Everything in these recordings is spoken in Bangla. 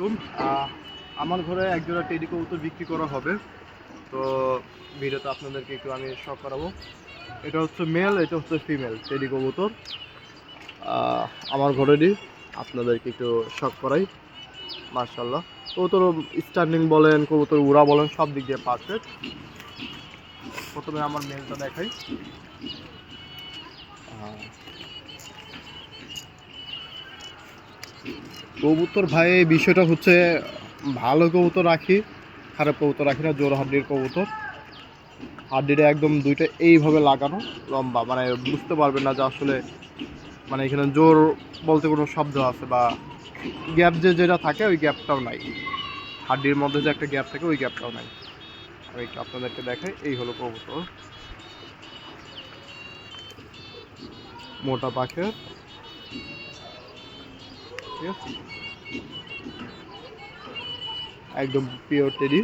আলাইকুম। আমার ঘরে এক জোড়া টেডি কবুতর বিক্রি করা হবে। তো ভিডিওতে আপনাদেরকে একটু আমি শখ করাবো। এটা হচ্ছে মেল এটা হচ্ছে ফিমেল টেডি কবুতর। আমার ঘরেরই আপনাদেরকে একটু শখ করাই। মার্শাল্লাহ কবুতর স্ট্যান্ডিং বলেন কবুতর উড়া বলেন সব দিক দিয়ে পারফেক্ট প্রথমে আমার মেলটা দেখাই। আহ, কবুতর ভাই, এই বিষয়টা হচ্ছে ভালো কবুতর রাখি, খারাপ কবুতর রাখি না, জোর হাড্ডির কবুতর। হাড্ডিটা একদম দুইটা এইভাবে লাগানো, লম্বা মানে বুঝতে পারবেন না যে আসলে মানে এখানে জোর বলতে কোনো শব্দ আছে বা গ্যাপ যে যেটা থাকে, ওই গ্যাপটাও নাই। হাড্ডির মধ্যে যে একটা গ্যাপ থাকে, ওই গ্যাপটাও নাই। আমি একটু আপনাদেরকে দেখাই, এই হলো কবুতর। মোটা পাখের একদম পিওর টেডি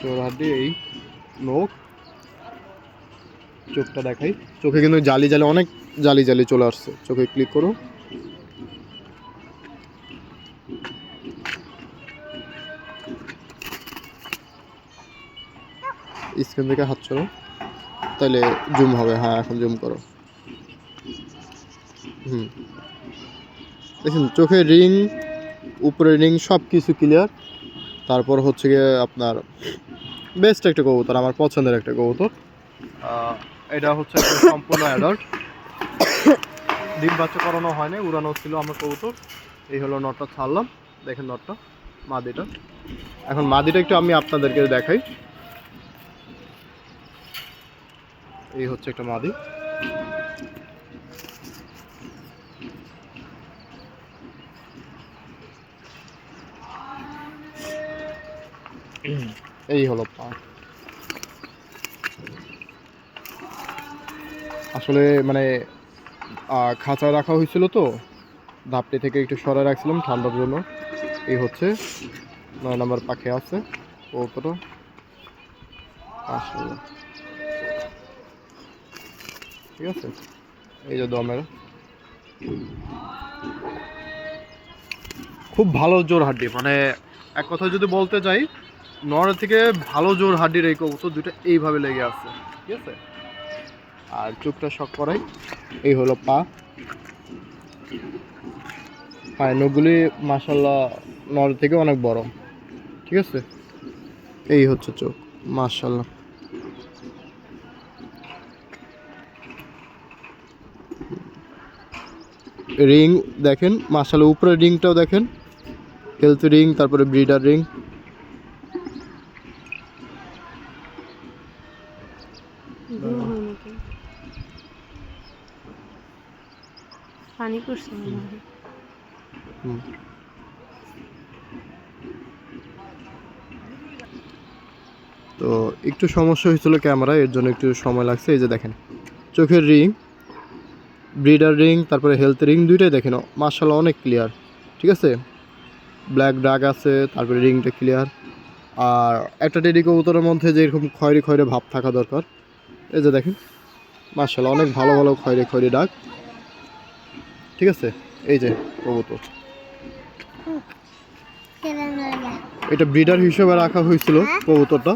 চোর হাড্ডি এই নোখ, চোখটা দেখাই। চোখে কিন্তু জালি জালি, অনেক জালি জালি চলে আসছে। চোখে ক্লিক করো। স্ক্রিন থেকে হাত চলো তাহলে জুম হবে। হ্যাঁ এখন জুম করো। হুম। দেখুন, চোখে রিং, উপরে রিং সব কিছু ক্লিয়ার তারপর হচ্ছে গিয়ে আপনার বেস্ট একটা কবুতর, আমার পছন্দের একটা কবুতর। এটা হচ্ছে সম্পূর্ণ অ্যাডাল্ট ডিম বাচ্চা করানো হয়নি, উড়ানো ছিল আমার কবুতর। এই হলো নটটা ছাড়লাম। দেখেন নটটা, মাদিটা। এখন মাদিটা একটু আমি আপনাদেরকে দেখাই। এই হচ্ছে একটা মাদি। এই হলো পা আসলে মানে খাঁচায় রাখা হয়েছিল তো, ধাপটি থেকে একটু সরাই রাখছিলাম ঠান্ডার জন্য। এই হচ্ছে, নয় নম্বর পাখি আছে কতটা আসলে। ঠিক আছে? এই যে দমের। খুব ভালো জোর হাড্ডি মানে এক কথা যদি বলতে যাই নড় থেকে ভালো জোর হাড্ডির এই কবুতর দুটো এইভাবে লেগে আছে, ঠিক আছে? আর চোখটা শক করাই। এই হলো পা। পায়ের নখগুলি মাসাল্লাহ নড় থেকে অনেক বড়, ঠিক আছে? এই হচ্ছে চোখ মাসাল্লাহ রিং দেখেন মাসাল্লাহ উপরে রিংটাও দেখেন। হেলথ রিং, তারপরে ব্রিডার রিং। পানি করছে তো একটু সমস্যা হয়েছিল ক্যামেরা এর জন্য একটু সময় লাগছে। এই যে দেখেন চোখের রিং ব্রিডার রিং তারপরে হেলথ রিং দুইটাই দেখেন। মার্শাল অনেক ক্লিয়ার ঠিক আছে? ব্ল্যাক ডাগ আছে তারপরে রিংটা ক্লিয়ার আর একটা টেডি কবুতরের মধ্যে যেরকম খয়েরি খয়েরি ভাব থাকা দরকার এই যে দেখেন মার্শাল অনেক ভালো ভালো খয়েরি খয়েরি ডাক। ঠিক আছে? এই যে কবুতর। এটা ব্রিডার হিসেবে রাখা হয়েছিল কবুতরটা।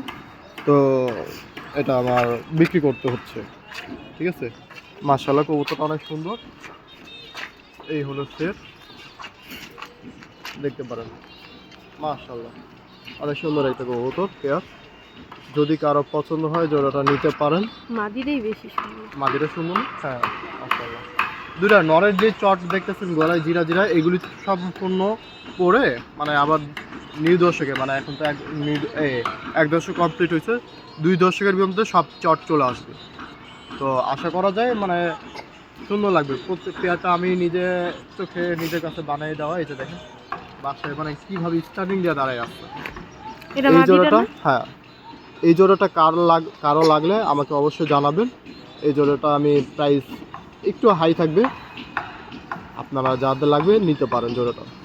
তো এটা আমার বিক্রি করতে হচ্ছে। ঠিক আছে? মার্শাল্লাহ কবুতরটা অনেক সুন্দর। এই হলো সেট। দেখতে পারেন। মার্শাল্লাহ অনেক সুন্দর একটা কবুতর পেয়ার। যদি কারও পছন্দ হয় জোড়াটা নিতে পারেন। মাদিরেই বেশি সুন্দর। মাদিরা সুন্দর হ্যাঁ মাশাআল্লাহ। দুটা নরের যে চট দেখতেছেন গলায় জিরা জিরা এগুলি সম্পূর্ণ পরে মানে আবার নিউ দশকে মানে এখন তো এক এক দশক কমপ্লিট হয়েছে দুই দশকের মধ্যে সব চট চলে আসবে। তো আশা করা যায় মানে সুন্দর লাগবে। প্রত্যেক পেয়ারটা আমি নিজে চোখে নিজের কাছে বানিয়ে দেওয়া এই যে দেখেন বাসায় মানে কীভাবে স্টার্টিং দিয়ে দাঁড়ায় আসছে এটা এই জোড়াটা? হ্যাঁ। এই জোড়াটা কার লাগ, কারও লাগলে আমাকে অবশ্যই জানাবেন। এই জোড়াটা আমি প্রাইস একটু হাই থাকবে। আপনারা যাদের লাগবে নিতে পারেন জোড়াটা।